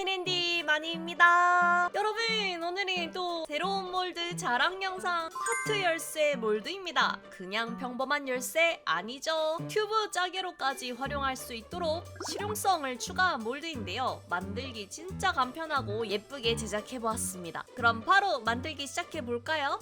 하이랜디 마니입니다. 여러분 오늘은 또 새로운 몰드 자랑 영상 하트 열쇠 몰드입니다. 그냥 평범한 열쇠 아니죠. 큐브 짜개로까지 활용할 수 있도록 실용성을 추가한 몰드인데요. 만들기 진짜 간편하고 예쁘게 제작해보았습니다. 그럼 바로 만들기 시작해볼까요?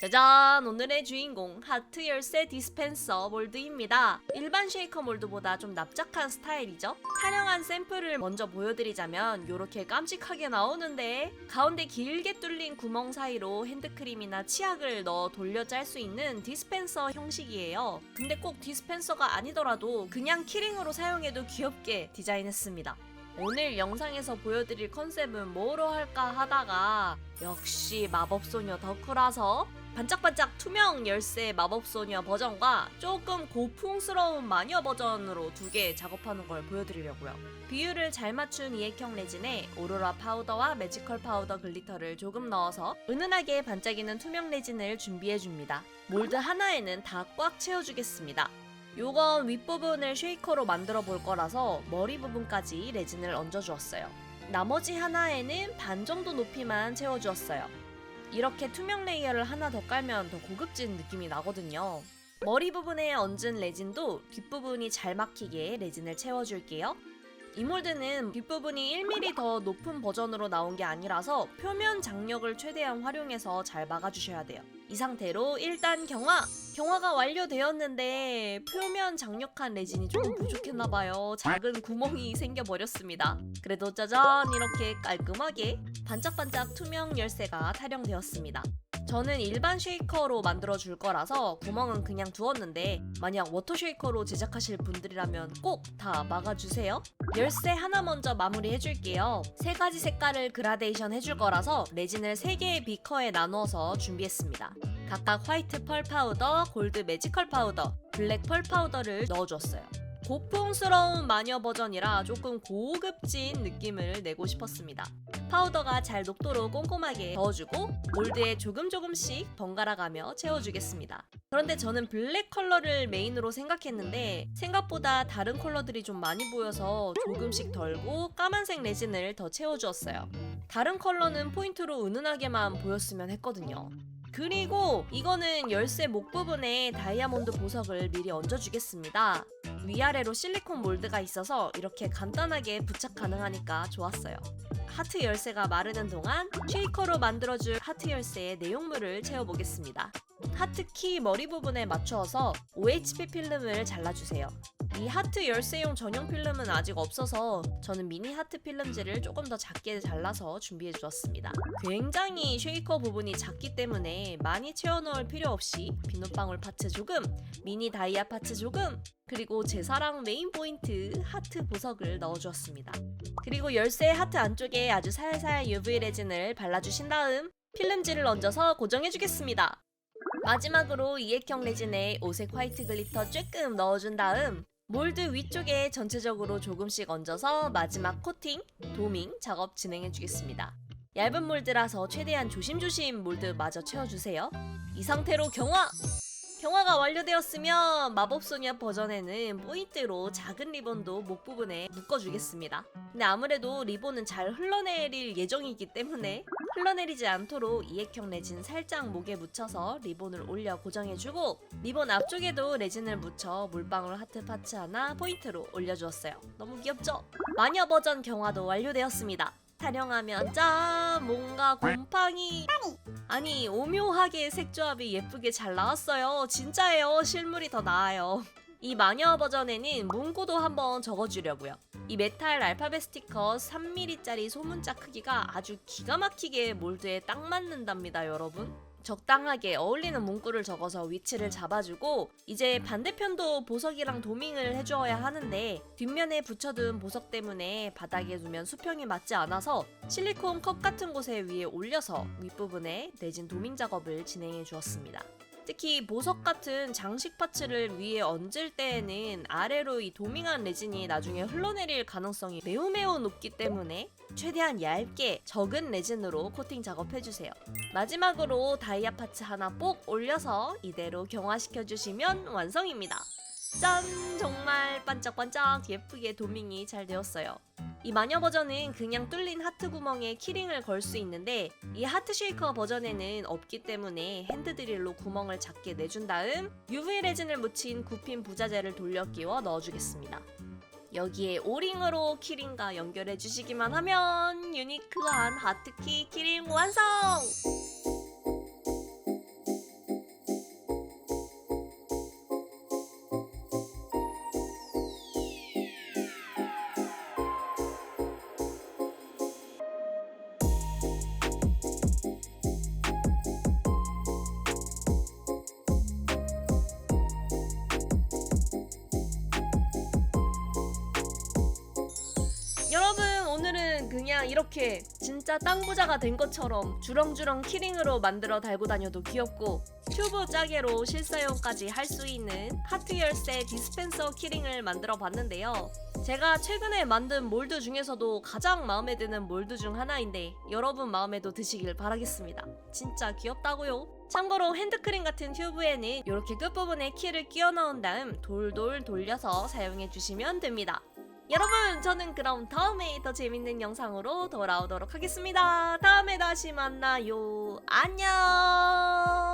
짜잔! 오늘의 주인공 하트 열쇠 디스펜서 몰드입니다. 일반 쉐이커 몰드보다 좀 납작한 스타일이죠. 타령한 샘플을 먼저 보여드리자면 이렇게 깜찍하게 나오는데 가운데 길게 뚫린 구멍 사이로 핸드크림이나 치약을 넣어 돌려 짤 수 있는 디스펜서 형식이에요. 근데 꼭 디스펜서가 아니더라도 그냥 키링으로 사용해도 귀엽게 디자인했습니다. 오늘 영상에서 보여드릴 컨셉은 뭐로 할까 하다가 역시 마법소녀 덕후라서 반짝반짝 투명 열쇠 마법소녀 버전과 조금 고풍스러운 마녀 버전으로 두 개 작업하는 걸 보여드리려고요. 비율을 잘 맞춘 이액형 레진에 오로라 파우더와 매지컬 파우더 글리터를 조금 넣어서 은은하게 반짝이는 투명 레진을 준비해줍니다. 몰드 하나에는 다 꽉 채워주겠습니다. 요건 윗부분을 쉐이커로 만들어 볼 거라서 머리 부분까지 레진을 얹어주었어요. 나머지 하나에는 반 정도 높이만 채워주었어요. 이렇게 투명 레이어를 하나 더 깔면 더 고급진 느낌이 나거든요. 머리 부분에 얹은 레진도 뒷부분이 잘 막히게 레진을 채워줄게요. 이 몰드는 뒷부분이 1mm 더 높은 버전으로 나온 게 아니라서 표면 장력을 최대한 활용해서 잘 막아주셔야 돼요. 이 상태로 일단 경화! 경화가 완료되었는데 표면 장력한 레진이 조금 부족했나봐요. 작은 구멍이 생겨버렸습니다. 그래도 짜잔 이렇게 깔끔하게 반짝반짝 투명 열쇠가 타령되었습니다. 저는 일반 쉐이커로 만들어 줄 거라서 구멍은 그냥 두었는데 만약 워터 쉐이커로 제작하실 분들이라면 꼭 다 막아주세요. 열쇠 하나 먼저 마무리 해줄게요. 세 가지 색깔을 그라데이션 해줄 거라서 레진을 세 개의 비커에 나누어서 준비했습니다. 각각 화이트 펄 파우더, 골드 매지컬 파우더, 블랙 펄 파우더를 넣어줬어요. 고풍스러운 마녀 버전이라 조금 고급진 느낌을 내고 싶었습니다. 파우더가 잘 녹도록 꼼꼼하게 저어주고 몰드에 조금 조금씩 번갈아가며 채워주겠습니다. 그런데 저는 블랙 컬러를 메인으로 생각했는데 생각보다 다른 컬러들이 좀 많이 보여서 조금씩 덜고 까만색 레진을 더 채워주었어요. 다른 컬러는 포인트로 은은하게만 보였으면 했거든요. 그리고 이거는 열쇠 목 부분에 다이아몬드 보석을 미리 얹어주겠습니다. 위아래로 실리콘 몰드가 있어서 이렇게 간단하게 부착 가능하니까 좋았어요. 하트 열쇠가 마르는 동안 쉐이커로 만들어줄 하트 열쇠의 내용물을 채워보겠습니다. 하트 키 머리 부분에 맞추어서 OHP 필름을 잘라주세요. 이 하트 열쇠용 전용 필름은 아직 없어서 저는 미니 하트 필름지를 조금 더 작게 잘라서 준비해 주었습니다. 굉장히 쉐이커 부분이 작기 때문에 많이 채워 넣을 필요 없이 비눗방울 파츠 조금, 미니 다이아 파츠 조금, 그리고 제 사랑 메인 포인트 하트 보석을 넣어주었습니다. 그리고 열쇠 하트 안쪽에 아주 살살 UV 레진을 발라주신 다음 필름지를 얹어서 고정해주겠습니다. 마지막으로 이액형 레진에 오색 화이트 글리터 조금 넣어준 다음 몰드 위쪽에 전체적으로 조금씩 얹어서 마지막 코팅, 도밍 작업 진행해 주겠습니다. 얇은 몰드라서 최대한 조심조심 몰드 마저 채워주세요. 이 상태로 경화! 경화가 완료되었으면 마법소녀 버전에는 포인트로 작은 리본도 목 부분에 묶어주겠습니다. 근데 아무래도 리본은 잘 흘러내릴 예정이기 때문에 흘러내리지 않도록 이액형 레진 살짝 목에 묻혀서 리본을 올려 고정해주고 리본 앞쪽에도 레진을 묻혀 물방울 하트 파츠 하나 포인트로 올려주었어요. 너무 귀엽죠? 마녀 버전 경화도 완료되었습니다. 타령하면 짠! 뭔가 곰팡이 아니 오묘하게 색조합이 예쁘게 잘 나왔어요. 진짜예요. 실물이 더 나아요. 이 마녀 버전에는 문구도 한번 적어주려고요. 이 메탈 알파벳 스티커 3mm짜리 소문자 크기가 아주 기가 막히게 몰드에 딱 맞는답니다, 여러분. 적당하게 어울리는 문구를 적어서 위치를 잡아주고 이제 반대편도 보석이랑 도밍을 해주어야 하는데 뒷면에 붙여둔 보석 때문에 바닥에 두면 수평이 맞지 않아서 실리콘 컵 같은 곳에 위에 올려서 윗부분에 내진 도밍 작업을 진행해 주었습니다. 특히 보석 같은 장식 파츠를 위에 얹을 때에는 아래로 이 도밍한 레진이 나중에 흘러내릴 가능성이 매우 매우 높기 때문에 최대한 얇게 적은 레진으로 코팅 작업해주세요. 마지막으로 다이아 파츠 하나 뽁 올려서 이대로 경화시켜 주시면 완성입니다. 짠! 정말 반짝반짝 예쁘게 도밍이 잘 되었어요. 이 마녀 버전은 그냥 뚫린 하트 구멍에 키링을 걸 수 있는데 이 하트 쉐이커 버전에는 없기 때문에 핸드 드릴로 구멍을 작게 내준 다음 UV 레진을 묻힌 굽힌 부자재를 돌려 끼워 넣어주겠습니다. 여기에 오링으로 키링과 연결해 주시기만 하면 유니크한 하트키 키링 완성! 그냥 이렇게 진짜 땅부자가 된 것처럼 주렁주렁 키링으로 만들어 달고 다녀도 귀엽고 튜브 짜개로 실사용까지 할 수 있는 하트 열쇠 디스펜서 키링을 만들어 봤는데요. 제가 최근에 만든 몰드 중에서도 가장 마음에 드는 몰드 중 하나인데 여러분 마음에도 드시길 바라겠습니다. 진짜 귀엽다고요. 참고로 핸드크림 같은 튜브에는 이렇게 끝부분에 키를 끼워 넣은 다음 돌돌 돌려서 사용해 주시면 됩니다. 여러분 저는 그럼 다음에 더 재밌는 영상으로 돌아오도록 하겠습니다. 다음에 다시 만나요. 안녕.